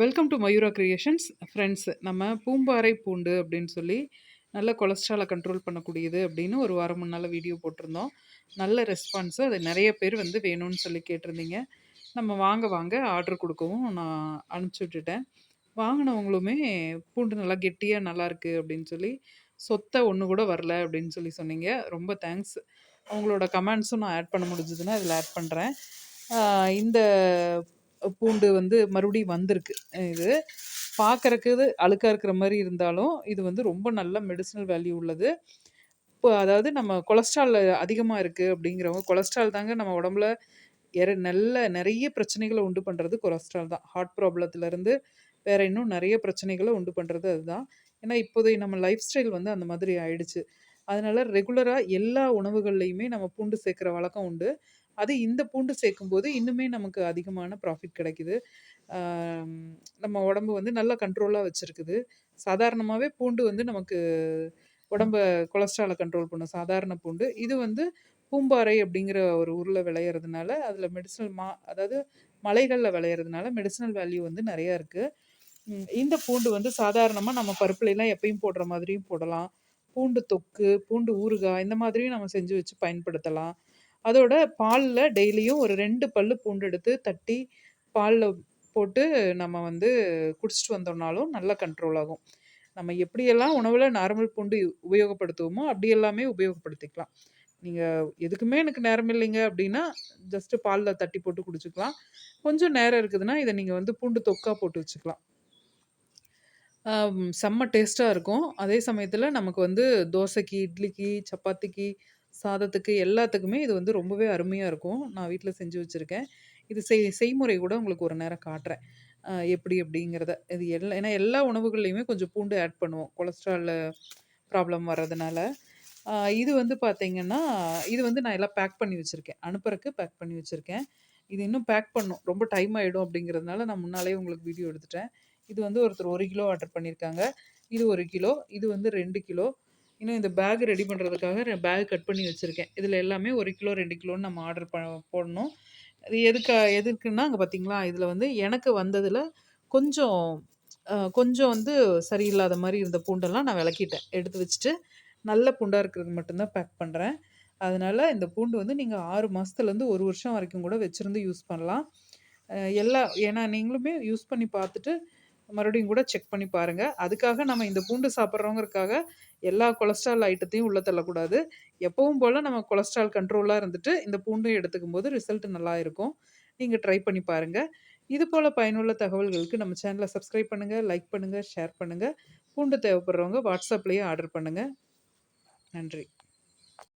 Welcome to Mayura creations friends நம்ம பூம்பாறை பூண்டு அப்படின்னு சொல்லி நல்ல கொலஸ்ட்ராலை கண்ட்ரோல் பண்ணக்கூடியது அப்படின்னு ஒரு வாரம் முன்னால் வீடியோ போட்டிருந்தோம். நல்ல ரெஸ்பான்ஸு அது நிறைய பேர் வந்து வேணும்னு சொல்லி கேட்டிருந்தீங்க. நம்ம வாங்க வாங்க ஆர்டர் கொடுக்கவும் நான் அனுப்பிச்சி விட்டுட்டேன். வாங்கினவங்களுமே பூண்டு நல்லா கெட்டியாக நல்லாயிருக்கு அப்படின்னு சொல்லி சொத்தை ஒன்று கூட வரல அப்படின்னு சொல்லி சொன்னீங்க. ரொம்ப தேங்க்ஸ் அவங்களோட கமெண்ட்ஸும் நான் ஆட் பண்ண முடிஞ்சதுன்னா இதில் ஆட் பண்ணுறேன் இந்த பூண்டு வந்து மறுபடியும் வந்திருக்கு. இது பார்க்குறக்கு இது அழுக்காக இருக்கிற மாதிரி இருந்தாலும் இது வந்து ரொம்ப நல்ல மெடிசினல் வேல்யூ உள்ளது. இப்போ அதாவது நம்ம கொலஸ்ட்ரால் அதிகமாக இருக்குது அப்படிங்கிறவங்க கொலஸ்ட்ரால் தாங்க நம்ம உடம்புல எற நல்ல நிறைய பிரச்சனைகளை உண்டு பண்ணுறது கொலஸ்ட்ரால் தான். ஹார்ட் ப்ராப்ளத்துலேருந்து வேறு இன்னும் நிறைய பிரச்சனைகளை உண்டு பண்ணுறது அதுதான். ஏன்னா இப்போதைய நம்ம லைஃப் ஸ்டைல் வந்து அந்த மாதிரி ஆயிடுச்சு. அதனால் ரெகுலராக எல்லா உணவுகள்லையுமே நம்ம பூண்டு சேர்க்குற வழக்கம் உண்டு. அது இந்த பூண்டு சேர்க்கும்போது இன்னுமே நமக்கு அதிகமான ப்ராஃபிட் கிடைக்குது. நம்ம உடம்பு வந்து நல்லா கண்ட்ரோலாக வச்சுருக்குது. சாதாரணமாகவே பூண்டு வந்து நமக்கு உடம்ப கொலஸ்ட்ராலை கண்ட்ரோல் பண்ணும். சாதாரண பூண்டு. இது வந்து பூம்பாறை அப்படிங்கிற ஒரு ஊரில் விளையிறதுனால அதில் மெடிசனல் மா அதாவது மலைகளில் விளையிறதுனால மெடிசனல் வேல்யூ வந்து நிறையா இருக்குது இந்த பூண்டு வந்து சாதாரணமாக நம்ம பருப்புலாம் எப்பயும் போடுற மாதிரியும் போடலாம். பூண்டு தொக்கு பூண்டு ஊறுகாய் இந்த மாதிரியும் நம்ம செஞ்சு வச்சு பயன்படுத்தலாம். அதோட பாலில் டெய்லியும் ஒரு ரெண்டு பல்லு பூண்டு எடுத்து தட்டி பாலில் போட்டு நம்ம வந்து குடிச்சிட்டு வந்தோம்னாலும் நல்லா கண்ட்ரோல் ஆகும். நம்ம எப்படியெல்லாம் உணவில் நார்மல் பூண்டு உபயோகப்படுத்துவோமோ அப்படி எல்லாமே உபயோகப்படுத்திக்கலாம். நீங்கள் எதுக்குமே எனக்கு நேரம் இல்லைங்க அப்படின்னா ஜஸ்ட்டு பாலில் தட்டி போட்டு குடிச்சிக்கலாம். கொஞ்சம் நேரம் இருக்குதுன்னா இதை நீங்கள் வந்து பூண்டு தொக்கா போட்டு வச்சுக்கலாம். செம்ம டேஸ்ட்டாக இருக்கும். அதே சமயத்தில் நமக்கு வந்து தோசைக்கு இட்லிக்கு சப்பாத்திக்கு சாதத்துக்கு எல்லாத்துக்குமே இது வந்து ரொம்பவே அருமையாக இருக்கும். நான் வீட்டில் செஞ்சு வச்சுருக்கேன். இது செய் செய்முறை கூட உங்களுக்கு ஒரு நேரம் காட்டுறேன். எப்படி அப்படிங்கிறத. இது எல்லா ஏன்னா எல்லா உணவுகள்லையுமே கொஞ்சம் பூண்டு ஆட் பண்ணுவோம். கொலஸ்ட்ரால் ப்ராப்ளம் வர்றதுனால. இது வந்து பார்த்திங்கன்னா இது வந்து நான் எல்லாம் பேக் பண்ணி வச்சுருக்கேன். அனுப்புறக்கு பேக் பண்ணி வச்சுருக்கேன். இது இன்னும் பேக் பண்ணும். ரொம்ப டைம் ஆகிடும் அப்படிங்கிறதுனால நான் முன்னாலே உங்களுக்கு வீடியோ எடுத்துட்டேன். இது வந்து ஒருத்தர் ஒரு கிலோ ஆர்டர் பண்ணியிருக்காங்க இது ஒரு கிலோ இது வந்து ரெண்டு கிலோ. இன்னும் இந்த பேக் ரெடி பண்ணுறதுக்காக பேக் கட் பண்ணி வச்சுருக்கேன். இதில் எல்லாமே ஒரு கிலோ ரெண்டு கிலோன்னு நம்ம ஆர்டர் ப போடணும். இது எதுக்கு எதுக்குன்னா அங்கே பார்த்தீங்களா இதில் வந்து எனக்கு வந்ததில் கொஞ்சம் கொஞ்சம் வந்து சரியில்லாத மாதிரி இருந்த பூண்டெல்லாம் நான் விளக்கிட்டேன். எடுத்து வச்சுட்டு நல்ல பூண்டாக இருக்கிறது மட்டும்தான் பேக் பண்ணுறேன் அதனால் இந்த பூண்டு வந்து நீங்கள் ஆறு மாதத்துலேருந்து ஒரு வருஷம் வரைக்கும் கூட வச்சுருந்து யூஸ் பண்ணலாம். எல்லா ஏன்னா நீங்களுமே யூஸ் பண்ணி பார்த்துட்டு மறுபடியும் கூட செக் பண்ணி பாருங்கள் அதுக்காக நம்ம இந்த பூண்டு சாப்பிட்றவங்கிறதுக்காக எல்லா கொலஸ்ட்ரால் ஐட்டத்தையும் உள்ளே தள்ளக்கூடாது. எப்பவும் போல் நம்ம கொலஸ்ட்ரால் கண்ட்ரோலாக இருந்துட்டு இந்த பூண்டும் எடுத்துக்கும் போது ரிசல்ட் நல்லா இருக்கும். நீங்கள் ட்ரை பண்ணி பாருங்கள் இது போல் பயனுள்ள தகவல்களுக்கு நம்ம சேனலை சப்ஸ்கிரைப் பண்ணுங்கள் லைக் பண்ணுங்கள் ஷேர் பண்ணுங்கள் பூண்டு தேவைப்படுறவங்க வாட்ஸ்அப்லேயே ஆர்டர் பண்ணுங்கள் நன்றி.